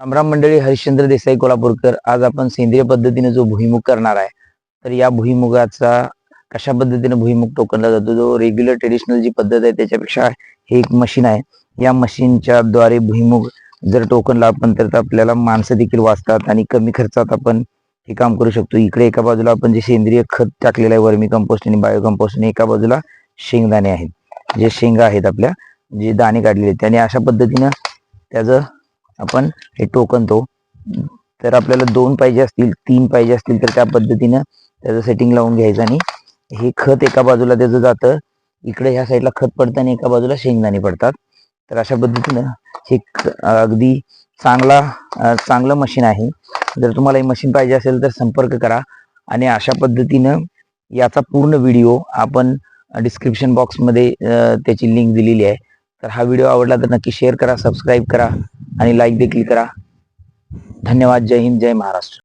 रामराम मंडळी हरिश्चंद्र देसाई कोल्हापूरकर आज आपण सेंद्रिय पद्धतीने जो भुईमुग करणार आहे तर या भुईमुगाचा कशा पद्धतीने भुईमुग टोकनला जातो? जो रेग्युलर ट्रेडिशनल जी पद्धत आहे त्याच्यापेक्षा हे एक मशीन आहे. या मशीनच्या द्वारे भुईमुग जर टोकनला आपण तर आपल्याला माणसं देखील वाचतात आणि कमी खर्चात आपण हे काम करू शकतो. इकडे एका बाजूला आपण जे सेंद्रिय खत टाकलेलं आहे वर्मी कंपोस्ट आणि बायो कंपोस्ट आणि एका बाजूला शेंगदाणे आहेत. जे शेंगा आहेत आपल्या जे दाणे काढलेले आहेत. त्याने अशा पद्धतीनं त्याचं आपण हे टोकन तो. तर आपल्याला दोन पाहिजे असतील तीन पाहिजे असतील तर त्या पद्धतीनं त्याचं सेटिंग लावून घ्यायचं आणि हे खत एका बाजूला त्याचं जातं इकडे ह्या साईडला खत पडतं आणि एका बाजूला शेंगदाणे पडतात. तर अशा पद्धतीनं हे अगदी चांगला चांगलं मशीन आहे. जर तुम्हाला हे मशीन पाहिजे असेल तर संपर्क करा आणि अशा पद्धतीनं याचा पूर्ण व्हिडिओ आपण डिस्क्रिप्शन बॉक्समध्ये त्याची लिंक दिलेली आहे. तर हा व्हिडिओ आवडला तर नक्की शेअर करा सबस्क्राईब करा. आणि लाईक देखील करा. धन्यवाद. जय हिंद जय महाराष्ट्र.